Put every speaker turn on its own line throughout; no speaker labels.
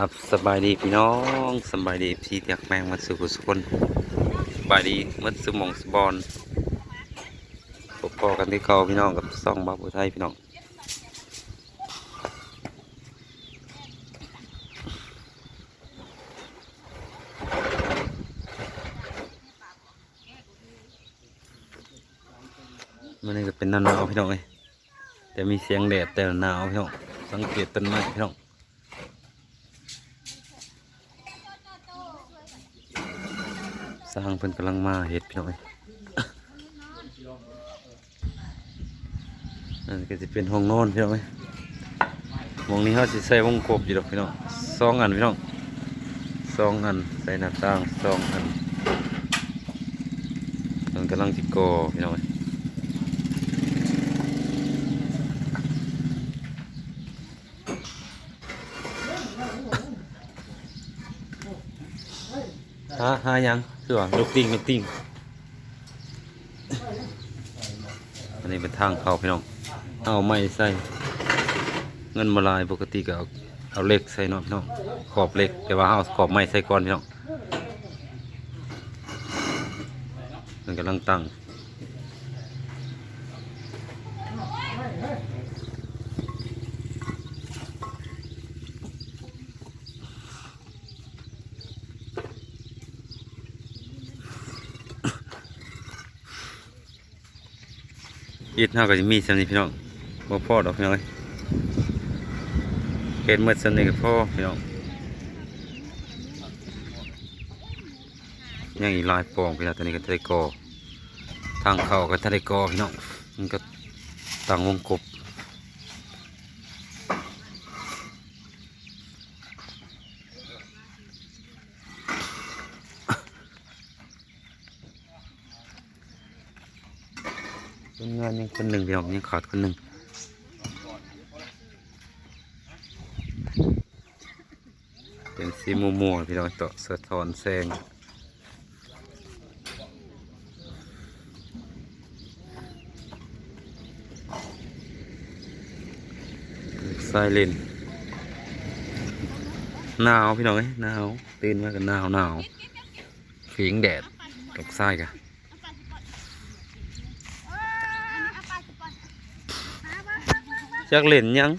ครับสบายดีพี่น้องสบายดีพี่เตียกแมงมาสู่สุคนสบายดีมื่อสมองสบอนพบพอกันที่เขาพี่น้องกับซองบาบุไทยพี่น้องมันนี่ก็เป็นหนาวพี่น้องเอ้ยแต่มีเสียงแดดแต่หนาวพี่น้องสังเกตต้นไม้พี่น้อง สร้างเพิ่นกำลังมาเฮ็ดพี่น้องเอ้ยนั่นก็จะเป็นห้องนอนพี่น้องเอ้ยหมองนี้เขาสิใส่วงกบอยู่ดอกพี่น้องสองอันพี่น้องสองอันใส่หน้าต่างสองอันมันกำลังจิกอพี่น้องเอ้ยหาหายัง คือว่าลูกติ้งลูกติ้งอันนี้เป็นทางเข้าพี่น้อง เอาไม้ใส่ เงินมาลายปกติก็เอาเอาเหล็กใส่เนาะพี่น้องขอบเหล็กแต่ว่าเอาขอบไม้ใส่ก่อนพี่น้องมันกำลังตั้ง อิดเท่าก็จะมีสำนีพี่น้องบ่พอดอกพี่น้องเอ้ยเมื่อสำนี้ก็พอพี่น้องยังอีกลายปองพี่น้องตอนนี้ก็ทะเลกอทางเข้าก็ทะเลกอพี่น้องมันก็ต่างวงกบคนงาน ยังคนหนึ่งพี่น้องยังขาดคนหนึ่งเป็นสีมัวมัวๆพี่น้องต่อสะท้อนแสงไซเลนหนาวพี่น้องเอ้ยหนาวตื่นมากันหนาวหนาวฝีงแดดตกไส้กัน จักเล่นยัง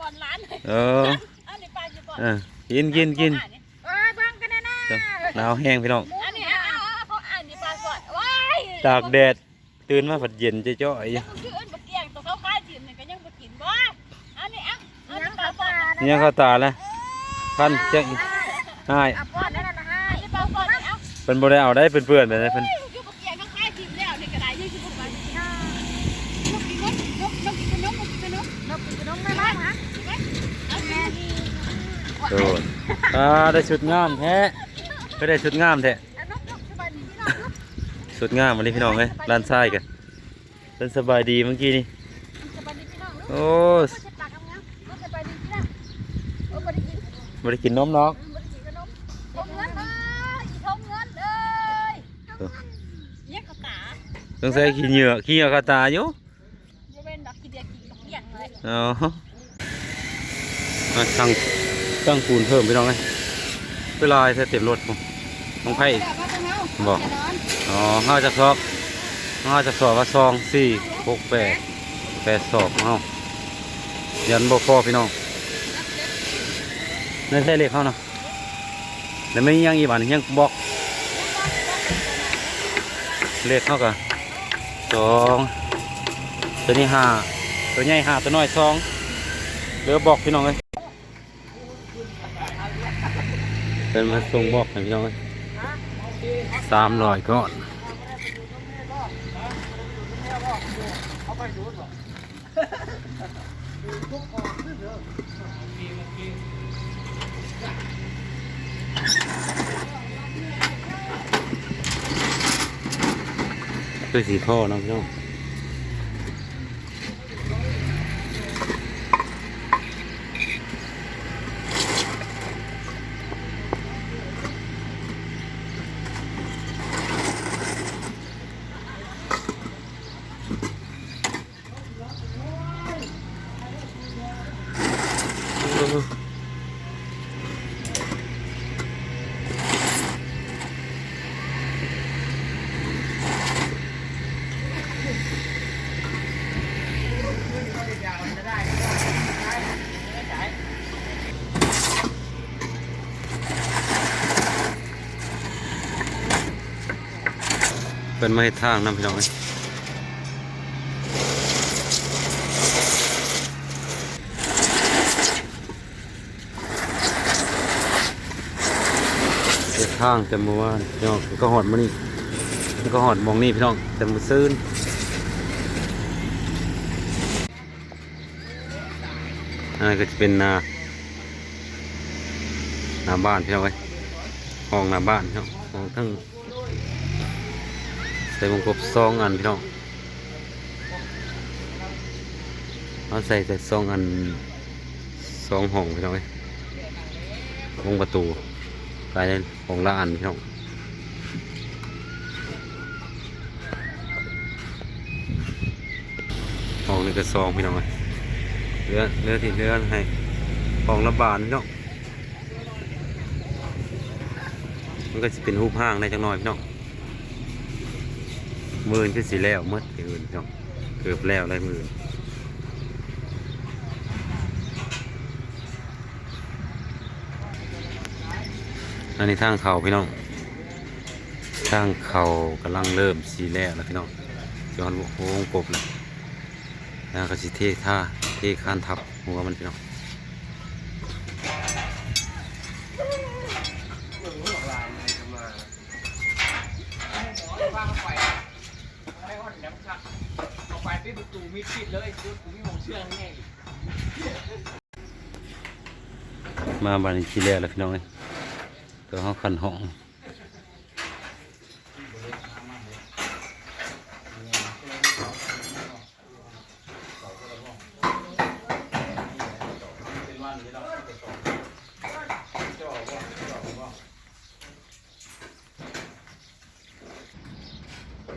ก่อนร้าน
เออ
อันนี้ปลาอยู่ก่อน
อะกินกินกิน
เอ้ยเบิ่งกันแน่นะ
หนาวแห้งพี่น้อง
อันนี้เอาเอาเอาเขาอ่านนี่ปลาก่อนว้าย
ตากแดดตื่นมาผัดเย็นจะจ้อย
ยังคือเอิ้นบักเกียงตัวเขาคายถิ่นนี่ก็ยังบ่กินบ่อันนี้อะอันนี้ปลาก่อน
เนี่ยเข้าตาแล้วพันจะให้
อะป้อนนั่นน่ะให้อันนี้ปลาก่อนนี่เอา
เป็นบ่ได้เอาได้เป็นเพื่อนไปนะเพิ่น
อยู่บักเกียงเขาคายถิ่นแล้วนี่ก็ได้ยังสิบ่ไปนกกินนกนกนกกินขนมนกกินขนมนกกินขนมไม่บ้างฮะเอาแม่
โดน อ่าได้ชุดงามแท้ก็ได้ชุดงามแท้
นกนกสบายดีพี่น้องนก
ชุดงามมาดิพี่น้องเอ้ยร้านทรายกันเพิ่นสบายดีเมื่อกี้นี่
สบายดีพี่น้องนก
โอ้
ก็จะปากงามๆนกสบายดีพี่น้องโอ้บ่ได้กิน
บ่ได้กินนมเนาะ
ทงเงินเอ้ยทงเงินเอ้ยเนี่ยกระตา
ต้องใส่ขี้เหงื่อขี้เหงื่อกระตาอยู่
โมเวนดอกกีเดียกีดอกเลี้ยง
ตั้งปูนเพิ่มพี่น้องเอ้ยเวลาใส่เต็มรถผมน้องไผ่บอกอ๋อห้าจะสอบห้าจะสอบว่าซองสี่หกแปดแปดสอบเอายันบ่พอพี่น้องนั่นใช่เลขเขาเนาะแล้วไม่ยังอีบานยังบอกเลขเขากะสองตัวนี้ห้าตัวใหญ่ห้าตัวน้อยสองเหลือบอกพี่น้องเลย เป็นมาส่งบอกให้พี่น้องสามร้อยก่อนคือสีพ่อเนาะพี่น้อง เป็นมาเฮ็ดทางนํพี่น้องเอ้ยเฮ็ดทางแต่เมื่อวานพี่น้องก็หอดมานี่ก็หอดมองนี่พี่น้องแต่มือซื่นอันนั้นก็จะเป็นนาหน้าบ้านพี่น้องเอ้ห้องหน้าบ้านพี่น้องห้องทั้ง ใส่วงกบสองอันพี่น้องเอาใส่ใส่สองอันสองห้องพี่น้องเอ้ยวงประตูกลายเป็นห้องละอันพี่น้องห้องนี้ก็สองพี่น้องเอ้ยเลือเลือที่เลือให้ห้องละบานพี่น้องมันก็จะเป็นรูปห้างได้จังหน่อยพี่น้อง มือนคือสีแล้วหมดที่อื่นพี่น้องเกือบแล้วเลยมือนอันนี้ทางเขาพี่น้องทางเขากำลังเริ่มสีแล้วแล้วพี่น้องจอนโค้งกบแล้วแล้วก็สิเทท่าเทคานทับหัวมันพี่น้อง
มีปิดเลยกูมีหมองเชื่องแน่
มาบานนี้สีแล้วแล้วพี่น้องเลยตัวเขาขันห้อง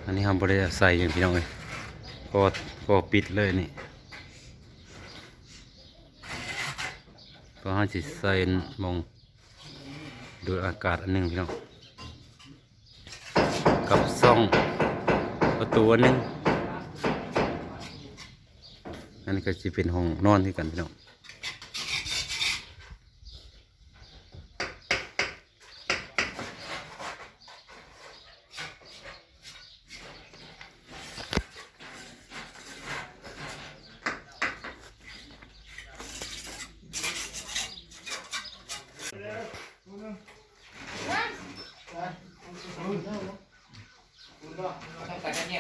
อันนี้ทำบริษัทใส่อย่างพี่น้องเลย ก็ก็ปิดเลยนี่ก็ห้าสิใส่มองดูอากาศอันหนึ่งพี่น้องกับซ่องประตูอันหนึ่งอันนี้ก็จะเป็นห้องนอนที่กันพี่น้อง
ต้องไปกันแย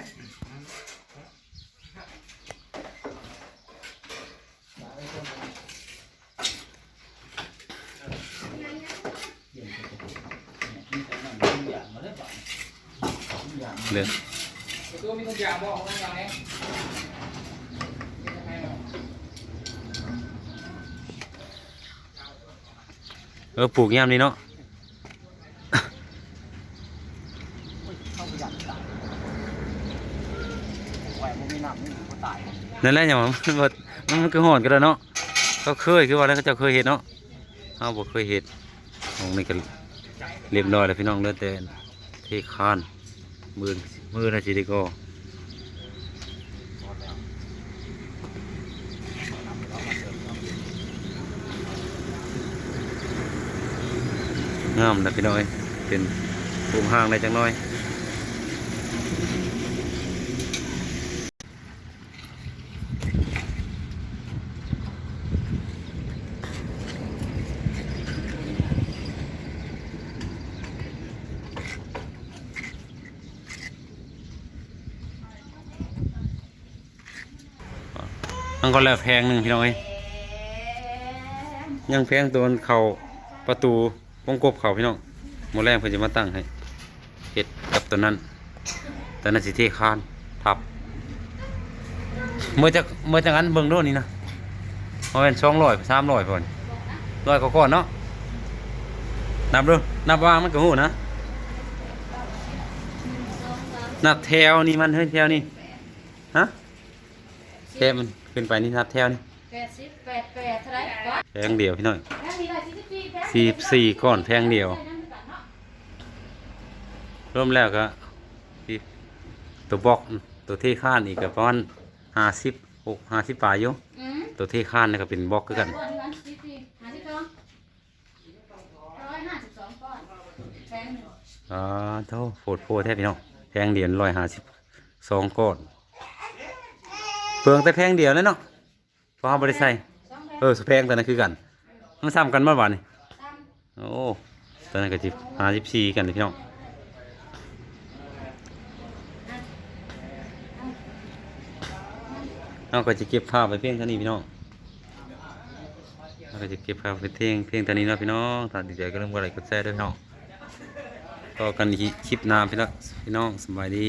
กออกกันก็ได้
เลย
ประตูมีทุกอย่างบอกทุกอย่างเนี่ย
เออปลูกยามนี้เนาะ
ไหวมันมีน้ำนี่ก็ตาย
นั่นแหละอย่างมันมันมันก็หอนกันแล้วเนาะเขาเคยคือว่าแล้วเขาเจะเคยเห็นเนาะเอาบ่เคยเห็นห้องนี้ก็เรียบร้อยแล้วพี่น้องเลือแต่เทคานมือมือนะสิได้ก็งามนะพี่น้อยเป็นภูมิห้างได้จังน้อย มันก็แล้วแพงหนึ่งพี่น้อยยังแพงตัวนเขาประตูวงกบเขาพี่น้องโมแรงเพิ่นจะมาตั้งให้เห็ดกับตัวนั้นตัวนั้นสิเทคานทับเมื่อจากเมื่อจากนั้นเบิ่งโด้วยนี่นะเอาเป็นสองร้อยสามร้อยพอนร้อยก็ก่อนเนาะนับดูนับวางมันก็หูนะนับแถวนี่มันเฮ้ยแถวนี่ฮะแถวมัน ขึ้นไปนี่นับแถวนี่
แปดสิบแปดแปดเท่าไหรก้อน
แพงเดียวพี่น้อย
แพงนี่เลยสี่สิบสี่แพง
สี่สี่ก้อนแพงเดียว รวมแล้วก็ที่ตัวบล็อกตัวเทข้านอีกก็ประมาณห้าสิบหกห้าสิบปลายอยู่
อืม
ตัวเทข้านนี่ก็เป็นบล็อกคือกัน
ก้อนนั้นสี่สี่ห้าสิบสองร้อยห้าสิบสองก้อนแพงหนึ่ง
อ่าเท่าโฟดโฟดแท้พี่น้องแพงเหรียญร้อยห้าสิบสองก้อน เปลืองแต่แพงเดียวเลยเนาะเพราะเขาบริใส่เออสแพงแต่นั้นคือกันมันซ้ำกันเมื่อวานนี่โอ้ตอนนั้นก็จิบห้าสิบสี่กันเลยพี่น้องเอาก็จะเก็บภาพไปเพียงเท่านี้พี่น้องเราก็จะเก็บภาพไปเพียงเพียงเท่านี้เนาะพี่น้องถ้าดีใจก็เริ่มกดไลค์กดแชร์ด้วยพี่น้องก็กันอีกคลิปหน้าพี่น้องพี่น้องสบายดี